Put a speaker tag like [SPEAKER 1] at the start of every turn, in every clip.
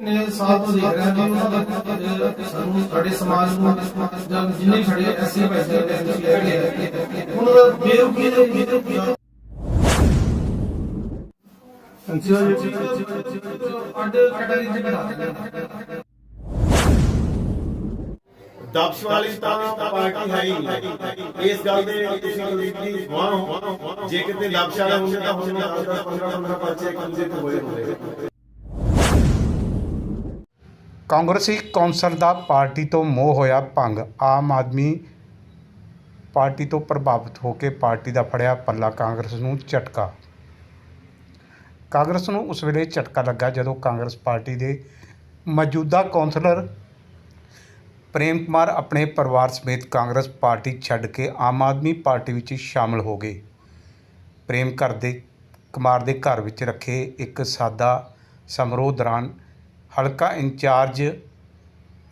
[SPEAKER 1] ਨੇ ਤੋਂ ਦੇਖ ਰਿਹਾ ਵੀ ਉਹਨਾਂ ਦਾ ਸਾਨੂੰ ਸਾਡੇ ਸਮਾਜ ਨੂੰ ਜਾਂ ਜਿੰਨੇ ਸਾਡੇ ਐਸੀ ਦੇ ਐਮਸੀ ਹੈਗੇ ਆ, ਉਹਨਾਂ ਦਾ ਬੇਰੁਖੀ ਦੇ ਵਿੱਚ ਅੱਡ ਕੈਟਾਗਰੀ ਚ ਬਣਾ ਦਿੱਤਾ।
[SPEAKER 2] ਦਬਸ਼ ਵਾਲੀ ਤਾਂ ਪਾਰਟੀ ਹੈ ਹੀ। ਇਸ ਗੱਲ ਦੇ ਤੁਸੀਂ ਕੁਲਦੀਪ ਜੀ ਗਵਾਹ ਹੋ। ਜੇ ਕਿਤੇ ਦਬਸ਼ ਵਾਲੇ ਹੁੰਦੇ ਤਾਂ ਹੁਣ 10 15 15 ਪਰਚੇ ਇੱਕ ਦੂਜੇ ਤੇ ਹੋਏ ਹੁੰਦੇ।
[SPEAKER 3] ਕਾਂਗਰਸੀ ਕੌਂਸਲ ਦਾ ਪਾਰਟੀ ਤੋਂ ਮੋਹ ਹੋਇਆ ਭੰਗ। ਆਮ ਆਦਮੀ ਪਾਰਟੀ ਤੋਂ ਪ੍ਰਭਾਵਿਤ ਹੋ ਕੇ ਪਾਰਟੀ ਦਾ ਫੜਿਆ ਪੱਲਾ ਕਾਂਗਰਸ ਨੂੰ ਝਟਕਾ। ਕਾਂਗਰਸ ਨੂੰ ਉਸ ਵੇਲੇ ਝਟਕਾ ਲੱਗਾ ਜਦੋਂ ਕਾਂਗਰਸ ਪਾਰਟੀ ਦੇ ਮੌਜੂਦਾ ਕੌਂਸਲਰ ਪ੍ਰੇਮ ਕੁਮਾਰ ਆਪਣੇ ਪਰਿਵਾਰ ਸਮੇਤ ਕਾਂਗਰਸ ਪਾਰਟੀ ਛੱਡ ਕੇ ਆਮ ਆਦਮੀ ਪਾਰਟੀ ਵਿੱਚ ਸ਼ਾਮਲ ਹੋ ਗਏ। ਪ੍ਰੇਮ ਘਰ ਦੇ, ਕੁਮਾਰ ਦੇ ਘਰ ਵਿੱਚ ਰੱਖੇ ਇੱਕ ਸਾਦਾ ਸਮਾਰੋਹ ਦੌਰਾਨ ਹਲਕਾ ਇੰਚਾਰਜ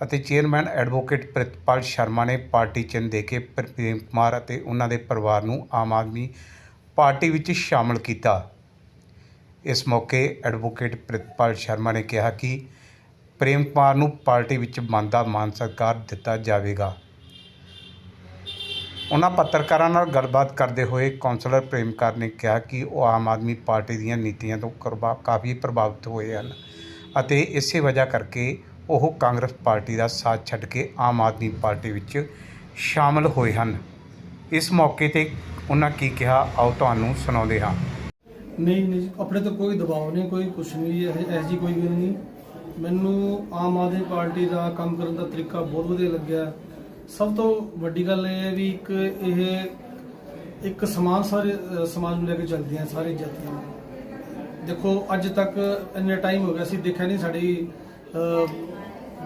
[SPEAKER 3] ਅਤੇ ਚੇਅਰਮੈਨ ਐਡਵੋਕੇਟ ਪ੍ਰਿਤਪਾਲ ਸ਼ਰਮਾ ਨੇ ਪਾਰਟੀ ਚਿੰਨ੍ਹ ਦੇ ਕੇ ਪ੍ਰੇਮ ਕੁਮਾਰ ਅਤੇ ਉਹਨਾਂ ਦੇ ਪਰਿਵਾਰ ਨੂੰ ਆਮ ਆਦਮੀ ਪਾਰਟੀ ਵਿੱਚ ਸ਼ਾਮਲ ਕੀਤਾ। ਇਸ ਮੌਕੇ ਐਡਵੋਕੇਟ ਪ੍ਰਿਤਪਾਲ ਸ਼ਰਮਾ ਨੇ ਕਿਹਾ ਕਿ ਪ੍ਰੇਮ ਕੁਮਾਰ ਨੂੰ ਪਾਰਟੀ ਵਿੱਚ ਬਣਦਾ ਮਾਨ ਸਤਿਕਾਰ ਦਿੱਤਾ ਜਾਵੇਗਾ। ਉਹਨਾਂ ਪੱਤਰਕਾਰਾਂ ਨਾਲ ਗੱਲਬਾਤ ਕਰਦੇ ਹੋਏ ਕੌਂਸਲਰ ਪ੍ਰੇਮ ਨੇ ਕਿਹਾ ਕਿ ਉਹ ਆਮ ਆਦਮੀ ਪਾਰਟੀ ਦੀਆਂ ਨੀਤੀਆਂ ਤੋਂ ਕਰਵਾ- ਕਾਫੀ ਪ੍ਰਭਾਵਿਤ ਹੋਏ ਹਨ। ਅਤੇ ਇਸੇ ਵਜ੍ਹਾ ਕਰਕੇ ਉਹ ਕਾਂਗਰਸ ਪਾਰਟੀ ਦਾ ਸਾਥ ਛੱਡ ਕੇ ਆਮ ਆਦਮੀ ਪਾਰਟੀ ਵਿੱਚ ਸ਼ਾਮਲ ਹੋਏ ਹਨ। ਇਸ ਮੌਕੇ ਤੇ ਉਹਨਾਂ ਕੀ ਕਿਹਾ, ਆਓ ਤੁਹਾਨੂੰ ਸੁਣਾਉਂਦੇ ਹਾਂ।
[SPEAKER 1] ਨਹੀਂ ਨਹੀਂ ਆਪਣੇ ਤੋਂ ਕੋਈ ਦਬਾਅ ਨਹੀਂ, ਕੋਈ ਕੁਛ ਨਹੀਂ ਇਹ ਐਸੀ ਕੋਈ ਗੱਲ ਨਹੀਂ। ਮੈਨੂੰ ਆਮ ਆਦਮੀ ਪਾਰਟੀ ਦਾ ਕੰਮ ਕਰਨ ਦਾ ਤਰੀਕਾ ਬਹੁਤ ਵਧੀਆ ਲੱਗਿਆ। ਸਭ ਤੋਂ ਵੱਡੀ ਗੱਲ ਇਹ ਹੈ ਵੀ ਇੱਕ ਇਹ ਇੱਕ ਸਮਾਜ ਸਾਰੇ ਸਮਾਜ ਨੂੰ ਲੈ ਕੇ ਚੱਲਦੀਆਂ ਸਾਰੇ ਜਾਤੀਆਂ। ਦੇਖੋ ਅੱਜ ਤੱਕ ਇੰਨੇ ਟਾਈਮ ਹੋ ਗਿਆ ਸੀ ਦੇਖਿਆ ਨਹੀਂ ਸਾਡੀ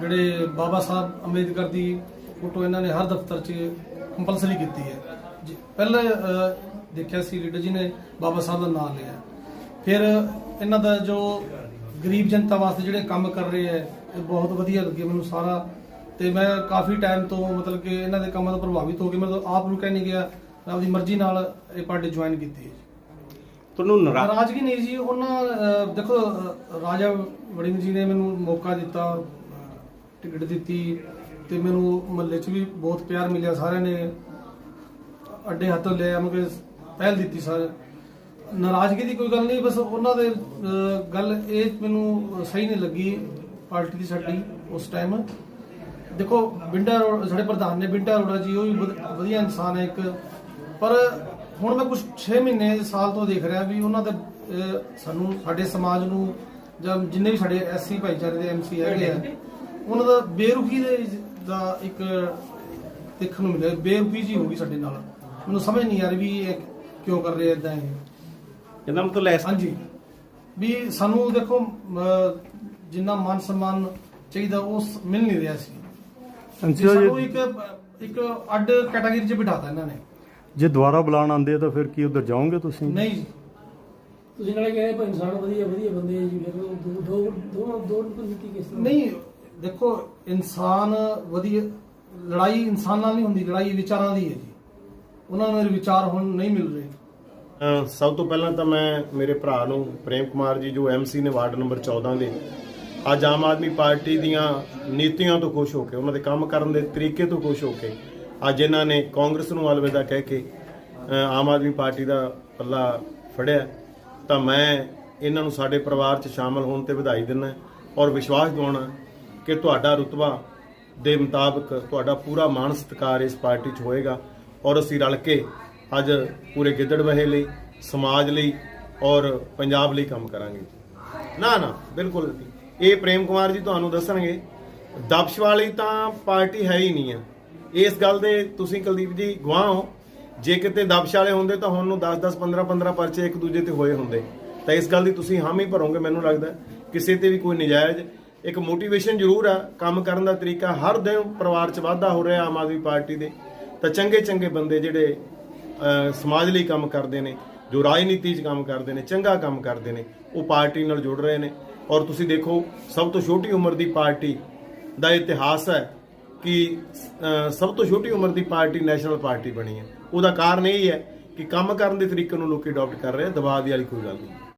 [SPEAKER 1] ਜਿਹੜੇ ਬਾਬਾ ਸਾਹਿਬ ਅੰਬੇਦਕਰ ਦੀ ਫੋਟੋ ਇਹਨਾਂ ਨੇ ਹਰ ਦਫ਼ਤਰ 'ਚ ਕੰਪਲਸਰੀ ਕੀਤੀ ਹੈ। ਜੀ, ਪਹਿਲਾਂ ਦੇਖਿਆ ਸੀ ਲੀਡਰ ਜੀ ਨੇ ਬਾਬਾ ਸਾਹਿਬ ਦਾ ਨਾਮ ਲਿਆ। ਫਿਰ ਇਹਨਾਂ ਦਾ ਜੋ ਗਰੀਬ ਜਨਤਾ ਵਾਸਤੇ ਜਿਹੜੇ ਕੰਮ ਕਰ ਰਹੇ ਹੈ ਇਹ ਬਹੁਤ ਵਧੀਆ ਲੱਗੇ ਮੈਨੂੰ ਸਾਰਾ। ਤੇ ਮੈਂ ਕਾਫੀ ਟਾਈਮ ਤੋਂ ਮਤਲਬ ਕਿ ਇਹਨਾਂ ਦੇ ਕੰਮਾਂ ਤੋਂ ਪ੍ਰਭਾਵਿਤ ਹੋ ਕੇ ਮੈਂ ਆਪ ਨੂੰ ਕਹਿ ਨਹੀਂ ਗਿਆ ਮੈਂ ਆਪਣੀ ਮਰਜ਼ੀ ਨਾਲ ਇਹ ਪਾਰਟੀ ਜੁਆਇਨ ਕੀਤੀ ਹੈ
[SPEAKER 2] ਤੁਹਾਨੂੰ
[SPEAKER 1] ਨਾਰਾਜ਼ਗੀ ਨਹੀਂ ਜੀ ਉਹਨਾਂ ਅਹ, ਦੇਖੋ ਅਹ, ਰਾਜਾ ਵੜਿੰਗ ਜੀ ਨੇ ਮੈਨੂੰ ਮੌਕਾ ਦਿੱਤਾ ਅਹ, ਟਿਕਟ ਦਿੱਤੀ ਤੇ ਮੈਨੂੰ ਮਹੱਲੇ 'ਚ ਵੀ ਬਹੁਤ ਪਿਆਰ ਮਿਲਿਆ ਸਾਰਿਆਂ ਨੇ ਅੱਡੇ ਹੱਥੋਂ ਲਿਆ ਮੈਨੂੰ ਪਹਿਲ ਦਿੱਤੀ ਸਾਰੇ। ਨਾਰਾਜ਼ਗੀ ਦੀ ਕੋਈ ਗੱਲ ਨਹੀਂ ਬਸ ਉਹਨਾਂ ਦੇ ਅਹ, ਗੱਲ ਇਹ ਮੈਨੂੰ ਸਹੀ ਨਹੀਂ ਲੱਗੀ ਪਾਰਟੀ ਦੀ ਸਾਡੀ ਉਸ ਟਾਈਮ ਦੇਖੋ ਬਿੰਡਾ ਰੋਡ ਸਾਡੇ ਪ੍ਰਧਾਨ ਨੇ ਬਿੰਡਾ ਰੋੜਾ ਜੀ ਉਹ ਵੀ ਵਧ- ਵਧੀਆ ਇਨਸਾਨ ਹੈ ਇੱਕ ਪਰ ਹੁਣ ਮੈਂ ਕੁਝ 6 ਮਹੀਨੇ ਸਾਲ ਤੋਂ ਦੇਖ ਰਿਹਾ ਵੀ ਉਹਨਾਂ ਦੇ ਅਹ, ਸਾਨੂੰ ਸਾਡੇ ਸਮਾਜ ਨੂੰ ਜਾਂ ਜਿੰਨੇ ਵੀ ਸਾਡੇ ਐਸਸੀ ਭਾਈਚਾਰੇ ਦੇ ਐਮਸੀ ਹੈਗੇ ਆ ਉਹਨਾਂ ਦਾ ਬੇਰੁਖੀ ਦੇ ਦਾ ਇੱਕ ਦੇਖਣ ਨੂੰ ਮਿਲਿਆ ਬੇਰੁਖੀ ਜੀ ਹੋ ਗਈ ਸਾਡੇ ਨਾਲ। ਮੈਨੂੰ ਸਮਝ ਨਹੀਂ ਆ ਰਹੀ ਵੀ ਇਹ ਕਿਉਂ ਕਰ ਰਹੇ ਇਦਾਂ ਇਹ।
[SPEAKER 2] ਇਹਦਾ ਮਤਲਬ ਐਸ
[SPEAKER 1] ਹਾਂਜੀ। ਵੀ ਸਾਨੂੰ ਦੇਖੋ ਜਿੰਨਾ ਮਾਨ ਸਨਮਾਨ ਚਾਹੀਦਾ ਉਹ ਸ- ਮਿਲ ਨਹੀਂ ਰਿਹਾ ਸੀ।
[SPEAKER 4] ਅੰਸ਼ੂ
[SPEAKER 1] ਸਾਨੂੰ ਇੱਕ ਇੱਕ ਅੱਡ ਕੈਟਾਗਰੀ 'ਚ ਬਿਠਾਤਾ ਇਹਨਾਂ ਨੇ।
[SPEAKER 4] ਜੇ ਦੁਬਾਰਾ ਬੁਲਾਉਣ ਆਉਂਦੇ ਆ ਤਾਂ ਫਿਰ ਕੀ ਉਧਰ ਜਾਓਗੇ ਤੁਸੀਂ?
[SPEAKER 1] ਨਹੀਂ ਜੀ।
[SPEAKER 5] ਤੁਸੀਂ ਨਾਲੇ ਕਹੇ ਭਾਈ ਇਨਸਾਨ ਵਧੀਆ ਵਧੀਆ ਬੰਦੇ ਆ ਜੀ ਫਿਰ ਉਹ ਦੋ ਦੋ ਦੋ ਦੋ ਨੀਤੀ ਕਿਸ ਤਰ੍ਹਾਂ?
[SPEAKER 1] ਨਹੀਂ ਦੇਖੋ ਇਨਸਾਨ ਵਧੀਆ ਲੜਾਈ ਇਨਸਾਨ ਨਾਲ ਨਹੀਂ ਹੁੰਦੀ ਲੜਾਈ ਵਿਚਾਰਾਂ ਦੀ ਹੈ ਜੀ। ਉਹਨਾਂ ਨੂੰ ਵਿਚਾਰ ਹੁਣ ਨਹੀਂ ਮਿਲ ਰਹੇ।
[SPEAKER 2] ਸਭ ਤੋਂ ਪਹਿਲਾਂ ਤਾਂ ਮੈਂ ਮੇਰੇ ਭਰਾ ਨੂੰ ਪ੍ਰੇਮ ਕੁਮਾਰ ਜੀ ਜੋ ਐਮਸੀ ਨੇ ਵਾਰਡ ਨੰਬਰ 14 ਦੇ ਅੱਜ ਆਮ ਆਦਮੀ ਪਾਰਟੀ ਦੀਆਂ ਨੀਤੀਆਂ ਤੋਂ ਖੁਸ਼ ਹੋ ਕੇ ਉਹਨਾਂ ਦੇ ਕੰਮ ਕਰਨ ਦੇ ਤਰੀਕੇ ਤੋਂ ਖੁਸ਼ ਹੋ ਕੇ ਅੱਜ ਇਹਨਾਂ ਨੇ ਕਾਂਗਰਸ ਨੂੰ ਅਲਵਿਦਾ ਕਹਿ ਕੇ ਆਮ ਆਦਮੀ ਪਾਰਟੀ ਦਾ ਪੱਲਾ ਫੜਿਆ। ਤਾਂ ਮੈਂ ਇਹਨਾਂ ਨੂੰ ਸਾਡੇ ਪਰਿਵਾਰ 'ਚ ਸ਼ਾਮਲ ਹੋਣ ਤੇ ਵਧਾਈ ਦਿੰਦਾ ਔਰ ਵਿਸ਼ਵਾਸ ਦਿਵਾਉਣਾ ਕਿ ਤੁਹਾਡਾ ਰੁਤਬਾ ਦੇ ਮੁਤਾਬਕ ਤੁਹਾਡਾ ਪੂਰਾ ਮਾਣ ਸਤਿਕਾਰ ਇਸ ਪਾਰਟੀ 'ਚ ਹੋਏਗਾ ਔਰ ਅਸੀਂ ਰਲ ਕੇ ਅੱਜ ਪੂਰੇ ਗਿੱਦੜ ਗਿੱਦੜਵਹੇ ਲਈ, ਸਮਾਜ ਲਈ ਔਰ ਪੰਜਾਬ ਲਈ ਕੰਮ ਕਰਾਂਗੇ। ਨਾ ਨਾ, ਬਿਲਕੁਲ ਇਹ ਪ੍ਰੇਮ ਕੁਮਾਰ ਜੀ ਤੁਹਾਨੂੰ ਦੱਸਣਗੇ ਦਬਸ਼ ਵਾਲੀ ਤਾਂ ਪਾਰਟੀ ਹੈ ਹੀ ਨਹੀਂ ਆ ਇਸ ਗੱਲ ਦੇ ਤੁਸੀਂ ਕੁਲਦੀਪ ਜੀ ਗਵਾਹ ਹੋ। ਜੇ ਕਿਤੇ ਦਬਸ਼ ਵਾਲੇ ਹੁੰਦੇ ਤਾਂ ਹੁਣ ਨੂੰ 10 10 15 15 ਪਰਚੇ ਇੱਕ ਦੂਜੇ ਤੇ ਹੋਏ ਹੁੰਦੇ। ਤਾਂ ਇਸ ਗੱਲ ਦੀ ਤੁਸੀਂ ਹਾਮੀ ਭਰੋਗੇ, ਮੈਨੂੰ ਲੱਗਦਾ ਕਿਸੇ ਤੇ ਵੀ ਕੋਈ ਨਜਾਇਜ਼ ਇੱਕ ਮੋਟੀਵੇਸ਼ਨ ਜ਼ਰੂਰ ਆ ਕੰਮ ਕਰਨ ਦਾ ਤਰੀਕਾ। ਹਰ ਦਿਨ ਪਰਿਵਾਰ 'ਚ ਵਾਧਾ ਹੋ ਰਿਹਾ ਆਮ ਆਦਮੀ ਪਾਰਟੀ ਦੇ। ਤਾਂ ਚੰਗੇ ਚੰਗੇ ਬੰਦੇ ਜਿਹੜੇ ਸਮਾਜ ਲਈ ਕੰਮ ਕਰਦੇ ਨੇ, ਜੋ ਰਾਜਨੀਤੀ 'ਚ ਕੰਮ ਕਰਦੇ ਨੇ, ਚੰਗਾ ਕੰਮ ਕਰਦੇ ਨੇ, ਉਹ ਪਾਰਟੀ ਨਾਲ ਜੁੜ ਰਹੇ ਨੇ। ਔਰ ਤੁਸੀਂ ਦੇਖੋ, ਸਭ ਤੋਂ ਛੋਟੀ ਉਮਰ ਦੀ ਪਾਰਟੀ ਦਾ ਇਤਿਹਾਸ ਹੈ। ਕਿ ਸਭ ਤੋਂ ਛੋਟੀ ਉਮਰ ਦੀ ਪਾਰਟੀ ਨੈਸ਼ਨਲ ਪਾਰਟੀ ਬਣੀ ਹੈ। ਉਹਦਾ ਕਾਰਨ ਇਹ ਹੈ ਕਿ ਕੰਮ ਕਰਨ ਦੇ ਤਰੀਕੇ ਨੂੰ ਲੋਕੀ ਅਡਾਪਟ ਕਰ ਰਹੇ ਆ, ਦਬਾਅ ਦੀ ਵਾਲੀ ਕੋਈ ਗੱਲ ਨਹੀਂ।